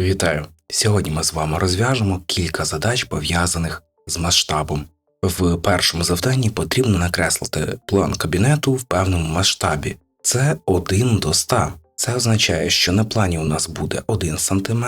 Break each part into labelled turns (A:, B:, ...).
A: Вітаю! Сьогодні ми з вами розв'яжемо кілька задач пов'язаних з масштабом. В першому завданні потрібно накреслити план кабінету в певному масштабі. Це 1 до 100. Це означає, що на плані у нас буде 1 см,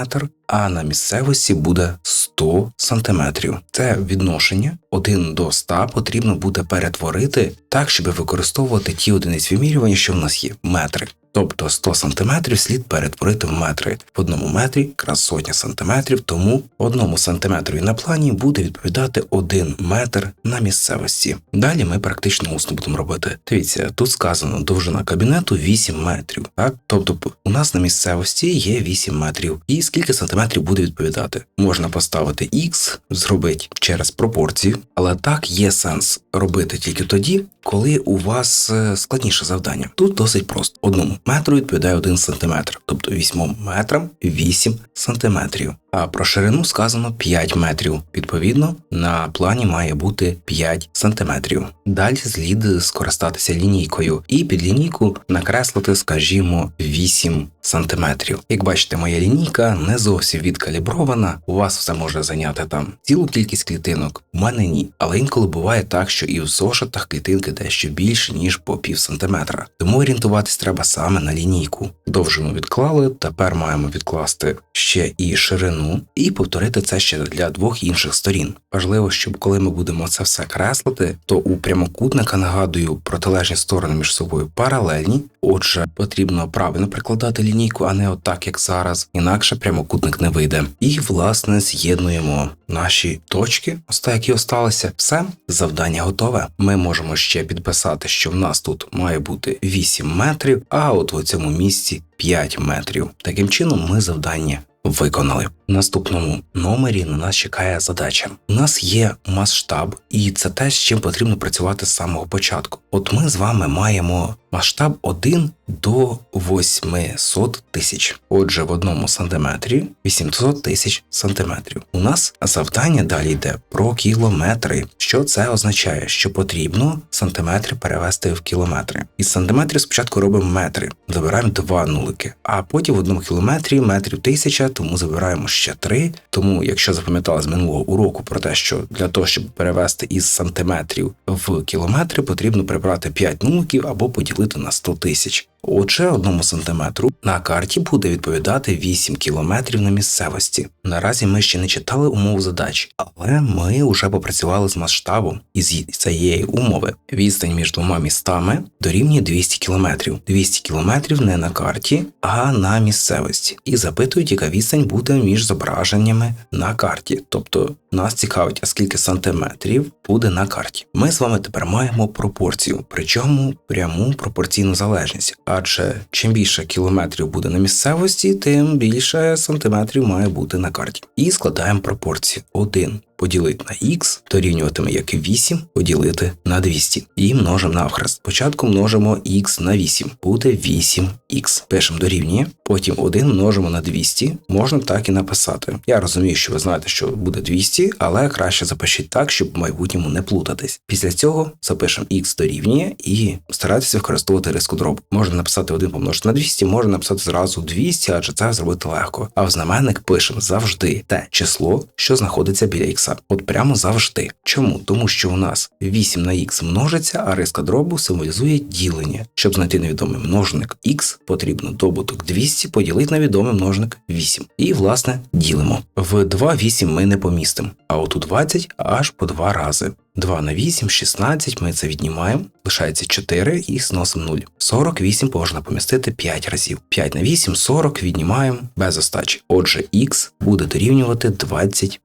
A: а на місцевості буде 100 см. Це відношення 1 до 100 потрібно буде перетворити так, щоб використовувати ті одиниці вимірювання, що в нас є метри. Тобто 100 см слід перетворити в метри. В одному метрі якраз сотня сантиметрів, тому одному сантиметрові на плані буде відповідати 1 метр на місцевості. Далі ми практично усно будемо робити. Дивіться, тут сказано довжина кабінету 8 метрів. Так, тобто у нас на місцевості є 8 метрів. І скільки сантиметрів буде відповідати? Можна поставити x, зробити через пропорцію, але так є сенс робити тільки тоді, коли у вас е, складніше завдання. Тут досить просто. Одному метру відповідає 1 см, тобто 8 метрам 8 сантиметрів. А про ширину сказано 5 метрів. Відповідно, на плані має бути 5 сантиметрів. Далі слід скористатися лінійкою і під лінійку накреслити, скажімо, 8 сантиметрів. Як бачите, моя лінійка не зовсім відкалібрована. У вас все може зайняти там цілу кількість клітинок. У мене ні. Але інколи буває так, що і в зошитах клітинки дещо більше, ніж по пів сантиметра. Тому орієнтуватись треба саме на лінійку. Довжину відклали, тепер маємо відкласти ще і ширину, і повторити це ще для двох інших сторін. Важливо, щоб коли ми будемо це все креслити, то у прямокутника нагадую протилежні сторони між собою паралельні. Отже, потрібно правильно прикладати лінійку, а не отак, як зараз, інакше прямокутник не вийде. І власне з'єднуємо наші точки, ось так, які осталися. Все, завдання готове. Ми можемо ще підписати, що в нас тут має бути 8 метрів, а от у цьому місці 5 метрів. Таким чином, ми завдання виконали. Наступному номері на нас чекає задача. У нас є масштаб, і це те, з чим потрібно працювати з самого початку. От ми з вами маємо масштаб 1 до 800 тисяч. Отже, в одному сантиметрі 800 тисяч сантиметрів. У нас завдання далі йде про кілометри. Що це означає? Що потрібно сантиметри перевести в кілометри. Із сантиметрів спочатку робимо метри, забираємо два нулики, а потім в одному кілометрі метрів тисяча, тому забираємо ще три. Тому, якщо запам'ятали з минулого уроку про те, що для того, щоб перевести із сантиметрів в кілометри, потрібно прибрати 5 нуликів або поділити на 100 тисяч. Отже, одному сантиметру на карті буде відповідати 8 кілометрів на місцевості. Наразі ми ще не читали умову задач, але ми вже попрацювали з масштабом із цієї умови. Відстань між двома містами дорівнює 200 кілометрів. 200 кілометрів не на карті, а на місцевості. І запитують, яка відстань буде між зображеннями на карті. Тобто нас цікавить, а скільки сантиметрів буде на карті. Ми з вами тепер маємо пропорцію, причому пряму пропорційну залежність адже чим більше кілометрів буде на місцевості, тим більше сантиметрів має бути на карті. І складаємо пропорції 1 поділити на х дорівнюватиме як 8 поділити на 200. І множимо навхрест. Спочатку множимо х на 8, буде 8х. Пишемо дорівнює, потім 1 множимо на 200, можна так і написати. Я розумію, що ви знаєте, що буде 200, але краще запишіть так, щоб в майбутньому не плутатись. Після цього запишемо х дорівнює і старайтеся використовувати риску дробу. Можна написати 1 помножити на 200, можна написати зразу 200, адже це зробити легко. А в знаменник пишемо завжди те число, що знаходиться біля х. От прямо завжди. Чому? Тому що у нас 8 на х множиться, а риска дробу символізує ділення. Щоб знайти невідомий множник х, потрібно добуток 200 поділити на відомий множник 8. І, власне, ділимо. В 2 8 ми не помістимо, а от у 20 аж по 2 рази. 2 на 8, 16, ми це віднімаємо, лишається 4 і зносимо 0. 48 можна помістити 5 разів. 5 на 8, 40 віднімаємо без остачі. Отже, х буде дорівнювати 25.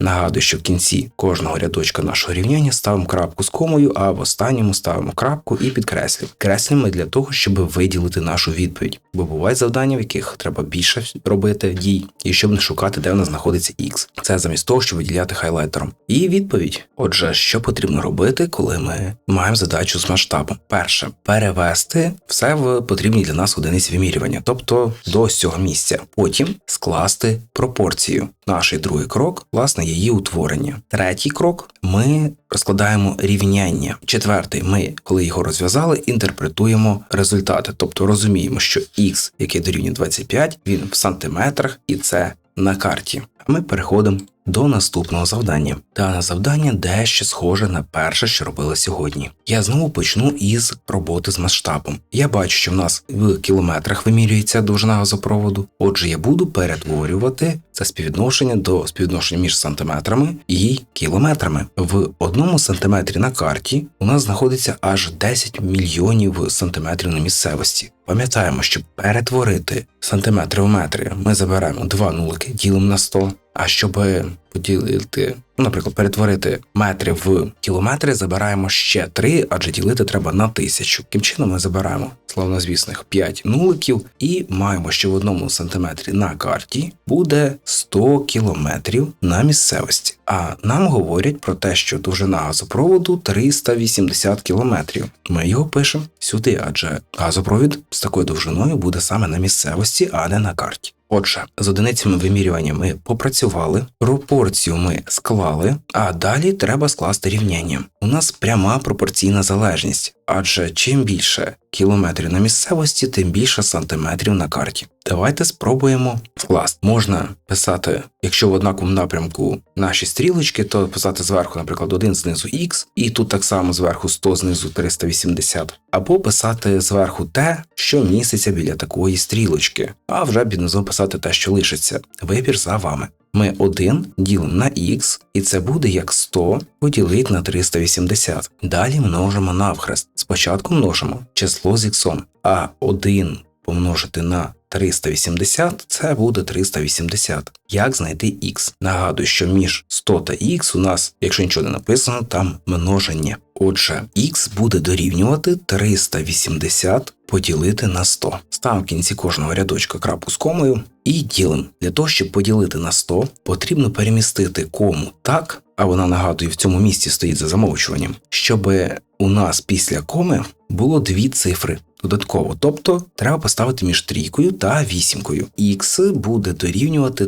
A: Нагадую, що в кінці кожного рядочка нашого рівняння ставимо крапку з комою, а в останньому ставимо крапку і підкреслюємо. Креслюємо ми для того, щоб виділити нашу відповідь. Бо бувають завдання, в яких треба більше робити дій, і щоб не шукати, де вона знаходиться х. Це замість того, щоб виділяти хайлайтером. І відповідь. Отже, що потрібно робити, коли ми маємо задачу з масштабом? Перше, перевести все в потрібні для нас одиниці вимірювання, тобто до цього місця. Потім скласти пропорцію. Наш другий крок, власне, її утворення. Третій крок ми розкладаємо рівняння. Четвертий, ми, коли його розв'язали, інтерпретуємо результати, тобто розуміємо, що x, який дорівнює 25, він в сантиметрах, і це на карті. А ми переходимо до наступного завдання. Дане завдання дещо схоже на перше, що робили сьогодні. Я знову почну із роботи з масштабом. Я бачу, що в нас в кілометрах вимірюється довжина газопроводу. Отже, я буду перетворювати це співвідношення до співвідношення між сантиметрами і кілометрами. В одному сантиметрі на карті у нас знаходиться аж 10 мільйонів сантиметрів на місцевості. Пам'ятаємо, щоб перетворити сантиметри в метри, ми заберемо два нулики, ділимо на 100, а щоб поділити, наприклад, перетворити метри в кілометри, забираємо ще 3, адже ділити треба на тисячу. Таким чином ми забираємо славнозвісних 5 нуликів і маємо, що в одному сантиметрі на карті буде 100 кілометрів на місцевості. А нам говорять про те, що довжина газопроводу 380 кілометрів. Ми його пишемо сюди, адже газопровід з такою довжиною буде саме на місцевості, а не на карті. Отже, з одиницями вимірювання ми попрацювали, пропорцію ми склали, а далі треба скласти рівняння. У нас пряма пропорційна залежність, адже чим більше кілометрів на місцевості, тим більше сантиметрів на карті. Давайте спробуємо скласти. Можна писати, якщо в однаковому напрямку наші стрілочки, то писати зверху, наприклад, 1 знизу Х, і тут так само зверху 100 знизу 380, або писати зверху те, що міститься біля такої стрілочки, а вже під низом писати те, що лишиться. Вибір за вами. Ми 1 ділимо на х, і це буде як 100 поділити на 380. Далі множимо навхрест. Спочатку множимо число з х, а 1 помножити на 380 це буде 380. Як знайти х? Нагадую, що між 100 та х у нас, якщо нічого не написано, там множення. Отже, х буде дорівнювати 380 поділити на 100. Ставимо в кінці кожного рядочка крапку з комою і ділимо. Для того, щоб поділити на 100, потрібно перемістити кому так, а вона нагадую, в цьому місці стоїть за замовчуванням, щоб у нас після коми було дві цифри додатково. Тобто треба поставити між трійкою та вісімкою. Х буде дорівнювати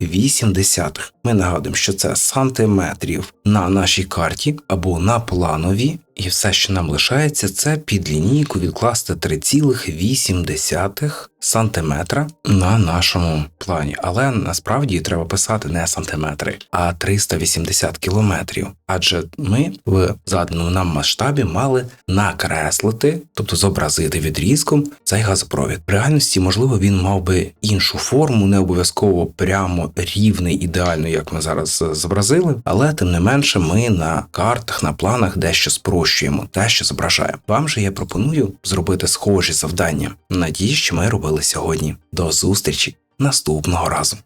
A: 3,8. Ми нагадуємо, що це сантиметрів на нашій карті або на планові. І все, що нам лишається, це під лінійку відкласти 3,8 сантиметра на нашому плані. Але насправді треба писати не сантиметри, а 380 кілометрів. Адже ми в заданому нам масштабі мали накреслити, тобто зобразити відрізком цей газопровід. В реальності, можливо, він мав би іншу форму, не обов'язково прямо рівний, ідеально, як ми зараз зобразили, але тим не менше, ми на картах, на планах дещо спрощуємо те, що зображаємо. Вам же я пропоную зробити схожі завдання. Надію, що ми робили сьогодні. До зустрічі наступного разу.